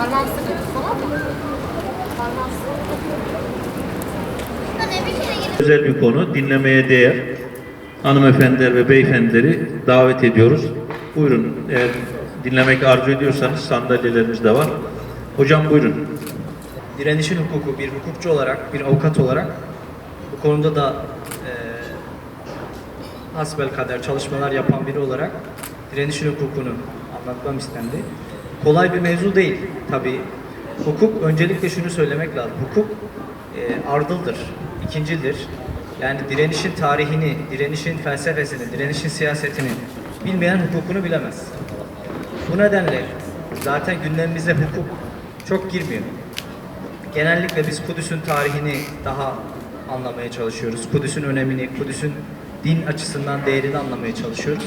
Parmağım sıkı tamam mı? Parmağım gelip Özel bir konu, dinlemeye değer. Hanımefendiler ve beyefendileri davet ediyoruz. Buyurun, eğer dinlemek arzu ediyorsanız sandalyelerimiz de var. Hocam buyurun. direnişin hukuku bir hukukçu olarak, bir avukat olarak bu konuda da e, hasbel kader çalışmalar yapan biri olarak direnişin hukukunu anlatmam istendi. Kolay bir mevzu değil tabii. Hukuk, öncelikle şunu söylemek lazım. Hukuk e, ardıldır, ikincildir. Yani direnişin tarihini, direnişin felsefesini, direnişin siyasetini bilmeyen hukukunu bilemez. Bu nedenle zaten gündemimize hukuk çok girmiyor. Genellikle biz Kudüs'ün tarihini daha anlamaya çalışıyoruz. Kudüs'ün önemini, Kudüs'ün din açısından değerini anlamaya çalışıyoruz.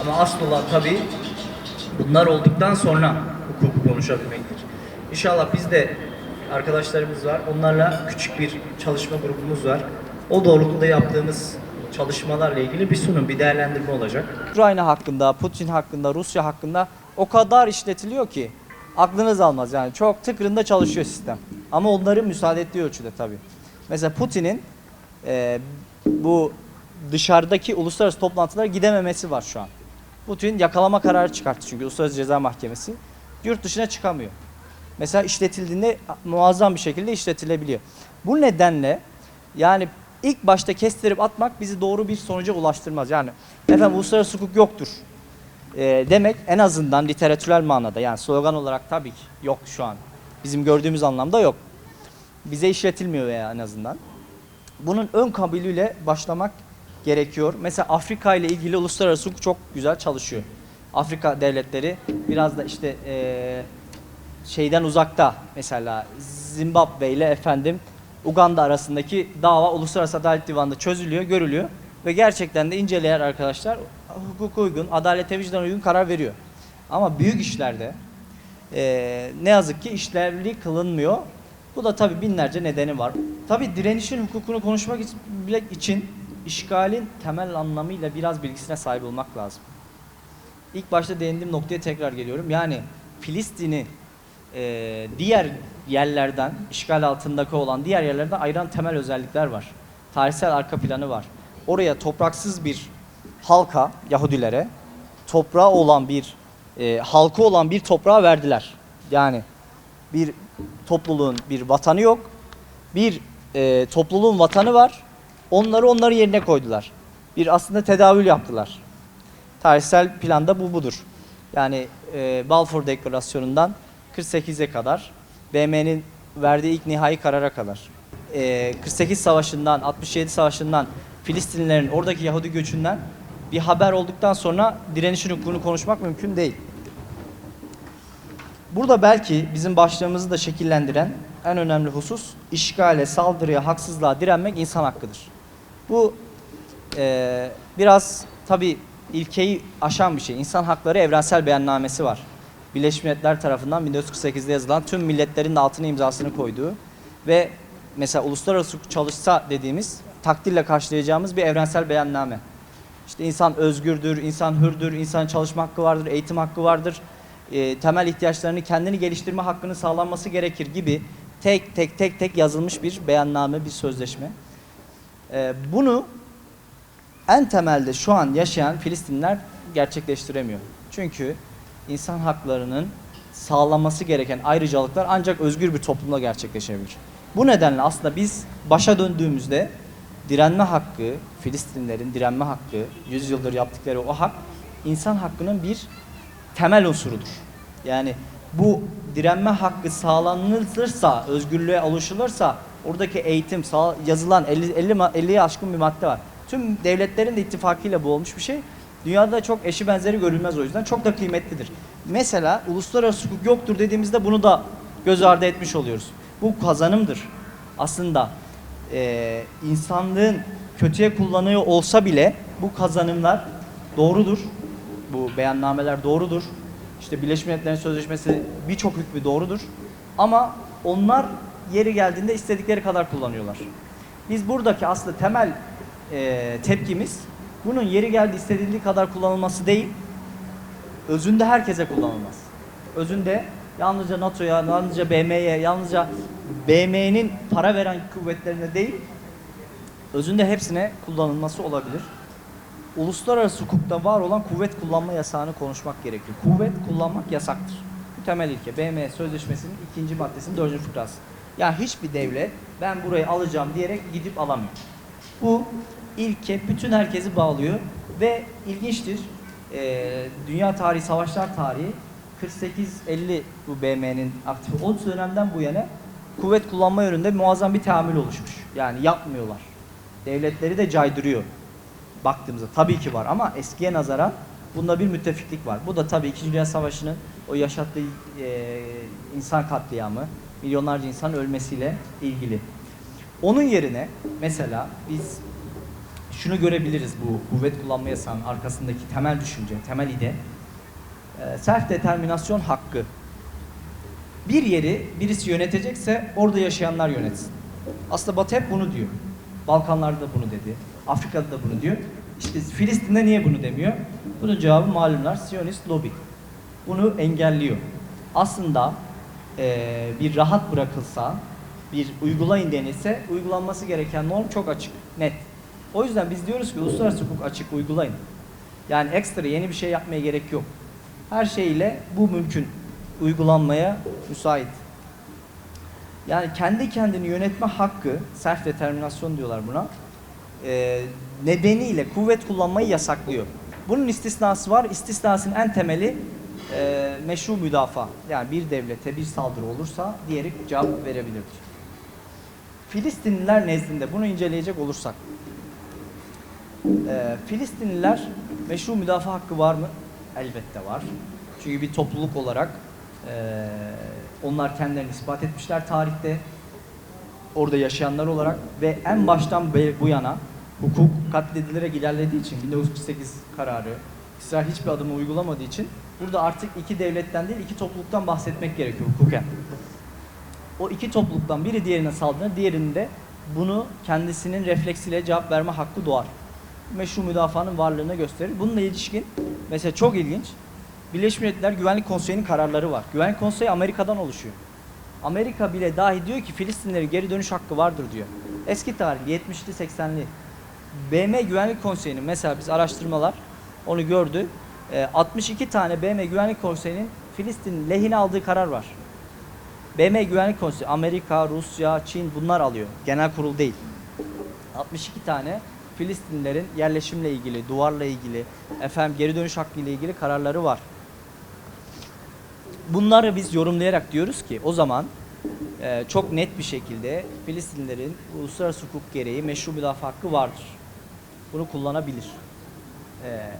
Ama asıl olan tabii bunlar olduktan sonra konuşabilmektir. İnşallah biz de arkadaşlarımız var. Onlarla küçük bir çalışma grubumuz var. O doğrultuda yaptığımız çalışmalarla ilgili bir sunum, bir değerlendirme olacak. Ukrayna hakkında, Putin hakkında, Rusya hakkında o kadar işletiliyor ki aklınız almaz yani çok tıkırında çalışıyor sistem. Ama onların müsaade ettiği ölçüde tabii. Mesela Putin'in e, bu dışarıdaki uluslararası toplantılara gidememesi var şu an. Putin yakalama kararı çıkarttı çünkü Uluslararası Ceza Mahkemesi. Yurt dışına çıkamıyor. Mesela işletildiğinde muazzam bir şekilde işletilebiliyor. Bu nedenle yani ilk başta kestirip atmak bizi doğru bir sonuca ulaştırmaz. Yani efendim uluslararası hukuk yoktur e, demek en azından literatürel manada yani slogan olarak tabii ki yok şu an. Bizim gördüğümüz anlamda yok. Bize işletilmiyor veya en azından. Bunun ön kabulüyle başlamak gerekiyor. Mesela Afrika ile ilgili uluslararası hukuk çok güzel çalışıyor. Afrika devletleri biraz da işte e, şeyden uzakta mesela Zimbabwe ile efendim Uganda arasındaki dava Uluslararası Adalet Divanı'nda çözülüyor, görülüyor ve gerçekten de inceleyen arkadaşlar hukuka uygun, adalete vicdan uygun karar veriyor. Ama büyük işlerde eee, ne yazık ki işlevli kılınmıyor. Bu da tabii binlerce nedeni var. Tabii direnişin hukukunu konuşmak için, için işgalin temel anlamıyla biraz bilgisine sahip olmak lazım. İlk başta değindiğim noktaya tekrar geliyorum. Yani Filistin'i e, diğer yerlerden, işgal altındaki olan diğer yerlerden ayıran temel özellikler var. Tarihsel arka planı var. Oraya topraksız bir halka, Yahudilere, toprağı olan bir, e, halkı olan bir toprağa verdiler. Yani bir topluluğun bir vatanı yok, bir e, topluluğun vatanı var, onları onların yerine koydular. Bir aslında tedavül yaptılar. Tarihsel planda bu budur. Yani e, Balfour Deklarasyonu'ndan 48'e kadar, BM'nin verdiği ilk nihai karara kadar. E, 48 Savaşı'ndan, 67 Savaşı'ndan, Filistinlilerin oradaki Yahudi göçünden bir haber olduktan sonra direnişin hukukunu konuşmak mümkün değil. Burada belki bizim başlığımızı da şekillendiren en önemli husus işgale, saldırıya, haksızlığa direnmek insan hakkıdır. Bu eee, biraz tabi ilkeyi aşan bir şey. İnsan Hakları Evrensel Beyannamesi var. Birleşmiş Milletler tarafından 1948'de yazılan tüm milletlerin altına imzasını koyduğu ve mesela uluslararası çalışsa dediğimiz takdirle karşılayacağımız bir evrensel beyanname. İşte insan özgürdür, insan hürdür, insan çalışma hakkı vardır, eğitim hakkı vardır. e, temel ihtiyaçlarını kendini geliştirme hakkının sağlanması gerekir gibi tek tek tek tek yazılmış bir beyanname, bir sözleşme. E, bunu en temelde şu an yaşayan Filistinler gerçekleştiremiyor. Çünkü insan haklarının sağlanması gereken ayrıcalıklar ancak özgür bir toplumda gerçekleşebilir. Bu nedenle aslında biz başa döndüğümüzde direnme hakkı, Filistinlerin direnme hakkı, yüzyıldır yaptıkları o hak insan hakkının bir temel unsurudur. Yani bu direnme hakkı sağlanılırsa, özgürlüğe alışılırsa oradaki eğitim, yazılan 50 50 ma- 50'ye aşkın bir madde var. Tüm devletlerin de ittifakıyla bu olmuş bir şey. Dünyada da çok eşi benzeri görülmez o yüzden. Çok da kıymetlidir. Mesela uluslararası hukuk yoktur dediğimizde bunu da göz ardı etmiş oluyoruz. Bu kazanımdır. Aslında eee, insanlığın kötüye kullanıyor olsa bile bu kazanımlar doğrudur. Bu beyannameler doğrudur. İşte Birleşmiş Milletler'in sözleşmesi birçok hükmü doğrudur. Ama onlar yeri geldiğinde istedikleri kadar kullanıyorlar. Biz buradaki aslında temel eee, tepkimiz bunun yeri geldi istediği kadar kullanılması değil, özünde herkese kullanılmaz. Özünde yalnızca NATO'ya, yalnızca BM'ye, yalnızca BM'nin para veren kuvvetlerine değil, özünde hepsine kullanılması olabilir. Uluslararası hukukta var olan kuvvet kullanma yasağını konuşmak gerekiyor. Kuvvet kullanmak yasaktır. Bu temel ilke. BM Sözleşmesi'nin ikinci maddesinin dördüncü fıkrası. Yani hiçbir devlet ben burayı alacağım diyerek gidip alamıyor. Bu ilke bütün herkesi bağlıyor ve ilginçtir. Ee, Dünya tarihi, savaşlar tarihi 48-50 bu BM'nin aktif. O dönemden bu yana kuvvet kullanma yönünde muazzam bir teamül oluşmuş. Yani yapmıyorlar. Devletleri de caydırıyor baktığımızda tabii ki var ama eskiye nazaran bunda bir müttefiklik var. Bu da tabii İkinci Dünya Savaşı'nın o yaşattığı e, insan katliamı, milyonlarca insan ölmesiyle ilgili. Onun yerine mesela biz şunu görebiliriz bu kuvvet kullanma yasağının arkasındaki temel düşünce, temel ide. E, self determinasyon hakkı. Bir yeri birisi yönetecekse orada yaşayanlar yönetsin. Aslında Batı hep bunu diyor. Balkanlarda da bunu dedi. Afrika'da da bunu diyor. İşte Filistin'de niye bunu demiyor? Bunun cevabı malumlar Siyonist lobi. Bunu engelliyor. Aslında eee, bir rahat bırakılsa, bir uygulayın denilse uygulanması gereken norm çok açık, net. O yüzden biz diyoruz ki uluslararası hukuk açık uygulayın. Yani ekstra yeni bir şey yapmaya gerek yok. Her şeyle bu mümkün. Uygulanmaya müsait. Yani kendi kendini yönetme hakkı, self determinasyon diyorlar buna. e, nedeniyle kuvvet kullanmayı yasaklıyor. Bunun istisnası var. İstisnasının en temeli e, meşru müdafaa. Yani bir devlete bir saldırı olursa diğeri cevap verebilir. Filistinliler nezdinde bunu inceleyecek olursak e, Filistinliler meşru müdafaa hakkı var mı? Elbette var. Çünkü bir topluluk olarak e, onlar kendilerini ispat etmişler tarihte. Orada yaşayanlar olarak ve en baştan bu yana hukuk katledilerek ilerlediği için 1948 kararı İsrail hiçbir adımı uygulamadığı için burada artık iki devletten değil iki topluluktan bahsetmek gerekiyor hukuken. O iki topluluktan biri diğerine saldırır, diğerinde bunu kendisinin refleksiyle cevap verme hakkı doğar. Meşru müdafaanın varlığını gösterir. Bununla ilişkin mesela çok ilginç. Birleşmiş Milletler Güvenlik Konseyi'nin kararları var. Güvenlik Konseyi Amerika'dan oluşuyor. Amerika bile dahi diyor ki Filistinlerin geri dönüş hakkı vardır diyor. Eski tarih 70'li 80'li. BM Güvenlik Konseyi'nin mesela biz araştırmalar onu gördü. Ee, 62 tane BM Güvenlik Konseyi'nin Filistin lehine aldığı karar var. BM Güvenlik Konseyi Amerika, Rusya, Çin bunlar alıyor. Genel kurul değil. 62 tane Filistinlilerin yerleşimle ilgili, duvarla ilgili, efendim geri dönüş hakkı ile ilgili kararları var. Bunları biz yorumlayarak diyoruz ki o zaman e, çok net bir şekilde Filistinlilerin uluslararası hukuk gereği meşru müdafaa hakkı vardır. Bunu kullanabilir. E,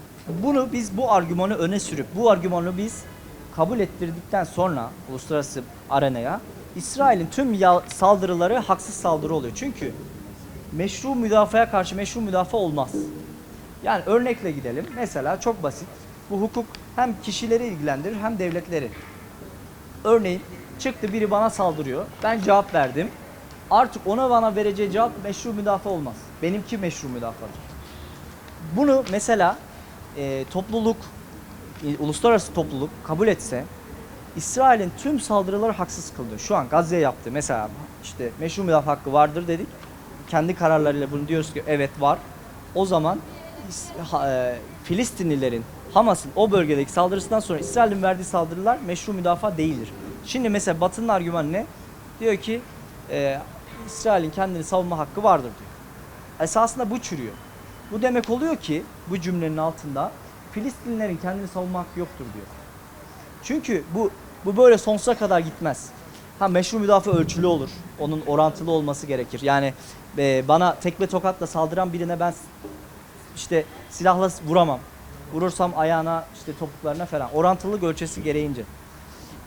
bunu biz bu argümanı öne sürüp bu argümanı biz kabul ettirdikten sonra uluslararası arenaya İsrail'in tüm saldırıları haksız saldırı oluyor. Çünkü meşru müdafaya karşı meşru müdafaa olmaz. Yani örnekle gidelim. Mesela çok basit. Bu hukuk hem kişileri ilgilendirir hem devletleri. Örneğin çıktı biri bana saldırıyor. Ben cevap verdim. Artık ona bana vereceği cevap meşru müdafaa olmaz. Benimki meşru müdafadır. Bunu mesela e, topluluk, uluslararası topluluk kabul etse İsrail'in tüm saldırıları haksız kıldı. Şu an Gazze'ye yaptı. Mesela işte meşru müdafaa hakkı vardır dedik. Kendi kararlarıyla bunu diyoruz ki evet var. O zaman e, Filistinlilerin Hamas'ın o bölgedeki saldırısından sonra İsrail'in verdiği saldırılar meşru müdafaa değildir. Şimdi mesela Batı'nın argümanı ne? Diyor ki e, İsrail'in kendini savunma hakkı vardır diyor. Esasında bu çürüyor. Bu demek oluyor ki bu cümlenin altında Filistinlilerin kendini savunma hakkı yoktur diyor. Çünkü bu bu böyle sonsuza kadar gitmez. Ha meşru müdafaa ölçülü olur. Onun orantılı olması gerekir. Yani e, bana tekme tokatla saldıran birine ben işte silahla vuramam. Vurursam ayağına işte topuklarına falan. Orantılılık ölçesi gereğince.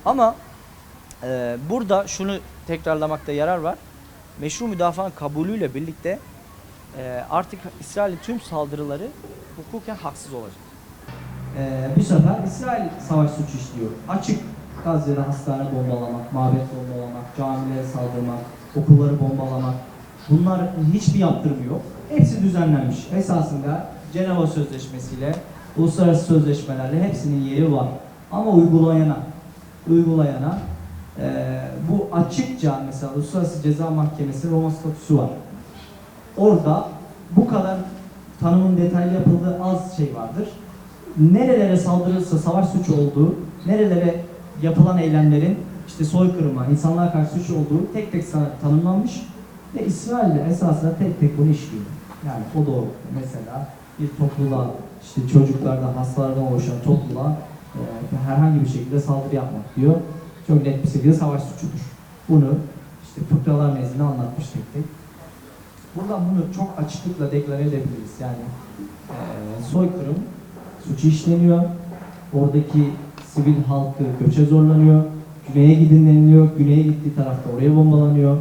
Ama e, burada şunu tekrarlamakta yarar var. Meşru müdafaanın kabulüyle birlikte e, artık İsrail'in tüm saldırıları hukuken haksız olacak. Ee, bu sefer İsrail savaş suçu işliyor. Açık Gazze'de hastane bombalamak, mabet bombalamak, camilere saldırmak, okulları bombalamak. Bunlar hiçbir yaptırımı yok. Hepsi düzenlenmiş. Esasında Ceneva Sözleşmesi'yle, uluslararası sözleşmelerle hepsinin yeri var. Ama uygulayana, uygulayana e, bu açıkça mesela Uluslararası Ceza Mahkemesi Roma statüsü var. Orada bu kadar tanımın detaylı yapıldığı az şey vardır. Nerelere saldırırsa savaş suçu olduğu, nerelere yapılan eylemlerin işte soykırıma, insanlığa karşı suç olduğu tek tek tanımlanmış ve İsrail de esasında tek tek bunu işliyor. Yani o doğru. Mesela bir topluluğa, işte çocuklardan, hastalardan oluşan topluluğa e, herhangi bir şekilde saldırı yapmak diyor. Çok net bir şekilde savaş suçudur. Bunu işte fıkralar nezdinde anlatmış tek tek. Buradan bunu çok açıklıkla deklare edebiliriz. Yani e, soykırım suçu işleniyor. Oradaki sivil halkı göçe zorlanıyor. Güneye gidin deniliyor. Güneye gittiği tarafta oraya bombalanıyor.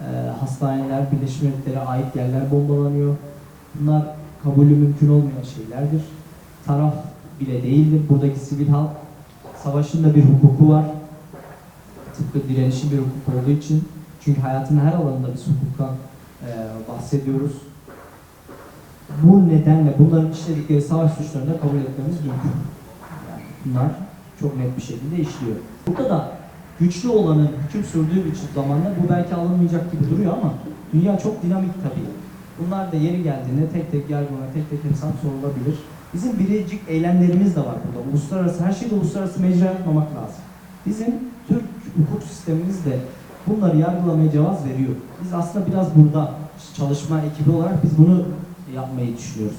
E, hastaneler, Birleşmiş Milletler'e ait yerler bombalanıyor. Bunlar kabulü mümkün olmayan şeylerdir. Taraf bile değildir. Buradaki sivil halk savaşın da bir hukuku var. Tıpkı direnişin bir hukuk olduğu için. Çünkü hayatın her alanında biz hukuktan e, bahsediyoruz. Bu nedenle bunların işledikleri savaş suçlarını kabul etmemiz mümkün. Yani bunlar çok net bir şekilde işliyor. Burada da güçlü olanın hüküm sürdüğü bir zamanda bu belki alınmayacak gibi duruyor ama dünya çok dinamik tabii. Bunlar da yeri geldiğinde tek tek yargılana, tek tek hesap sorulabilir. Bizim biricik eylemlerimiz de var burada. Uluslararası, her şeyde uluslararası mecra yapmamak lazım. Bizim Türk hukuk sistemimiz de bunları yargılamaya cevaz veriyor. Biz aslında biraz burada çalışma ekibi olarak biz bunu yapmayı düşünüyoruz.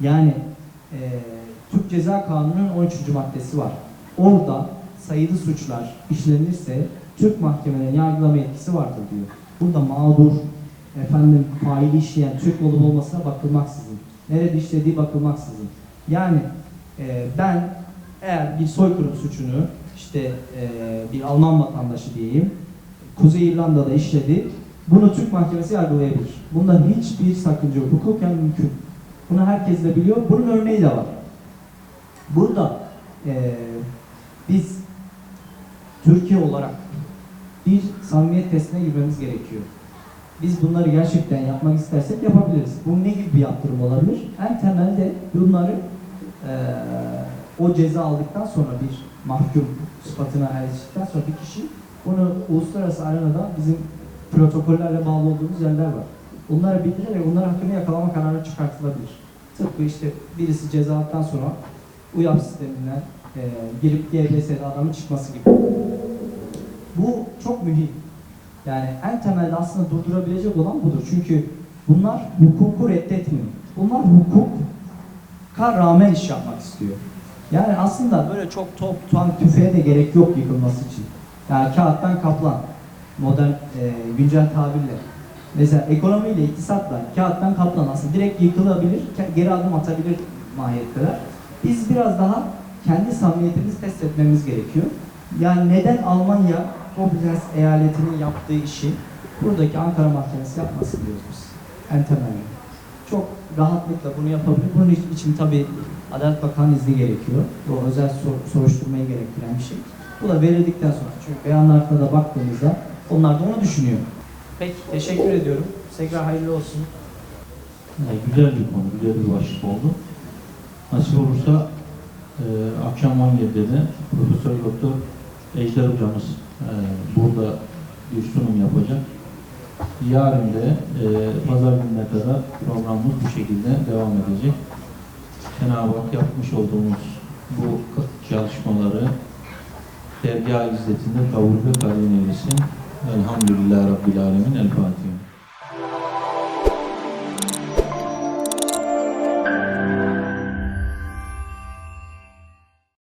Yani eee Türk Ceza Kanunu'nun 13. maddesi var. Orada sayılı suçlar işlenirse Türk mahkemelerinin yargılama yetkisi vardır diyor. Burada mağdur, efendim faili işleyen Türk olup olmasına bakılmaksızın, nerede işlediği bakılmaksızın. Yani eee, ben eğer bir soykırım suçunu işte eee, bir Alman vatandaşı diyeyim Kuzey İrlanda'da işledi. Bunu Türk mahkemesi yargılayabilir. Bunda hiçbir sakınca yok. Hukuken mümkün. Bunu herkes de biliyor. Bunun örneği de var. Burada eee, biz Türkiye olarak bir samimiyet testine girmemiz gerekiyor. Biz bunları gerçekten yapmak istersek yapabiliriz. Bu ne gibi bir yaptırım olabilir? En temelde bunları eee, o ceza aldıktan sonra bir mahkum sıfatına eriştikten sonra bir kişi bunu uluslararası arenada bizim protokollerle bağlı olduğumuz yerler var. Onlara bildirerek onların hakkında yakalama kararı çıkartılabilir. Tıpkı işte birisi ceza sonra UYAP sisteminden e, girip GBS'de adamın çıkması gibi. Bu çok mühim. Yani en temelde aslında durdurabilecek olan budur. Çünkü bunlar hukuku reddetmiyor. Bunlar hukuka rağmen iş yapmak istiyor. Yani aslında böyle çok top, tank, tüfeğe de gerek yok yıkılması için. Yani kağıttan kaplan. Modern, e, güncel tabirle. Mesela ekonomiyle, iktisatla kağıttan kaplan aslında direkt yıkılabilir, geri adım atabilir mahiyetteler. Biz biraz daha kendi samimiyetimizi test etmemiz gerekiyor. Yani neden Almanya Koblenz eyaletinin yaptığı işi buradaki Ankara Mahkemesi yapmasın diyoruz biz. En temelde. Çok rahatlıkla bunu yapabilir. Bunun için tabi Adalet Bakanı izni gerekiyor. Bu özel sor- soruşturmayı gerektiren bir şey. Bu da verildikten sonra. Çünkü beyanlarına da baktığımızda onlar da onu düşünüyor. Peki teşekkür ediyorum. Tekrar hayırlı olsun. Yani güzel bir konu, güzel bir başlık oldu. Nasip olursa e, akşam 17'de de Profesör Doktor Ejder hocamız e, burada bir sunum yapacak. Yarın da e, pazar gününe kadar programımız bu şekilde devam edecek. Cenab-ı Hak yapmış olduğumuz bu çalışmaları dergah izzetinde kabul ve kabul eylesin. Elhamdülillah Rabbil Alemin. El Fatiha.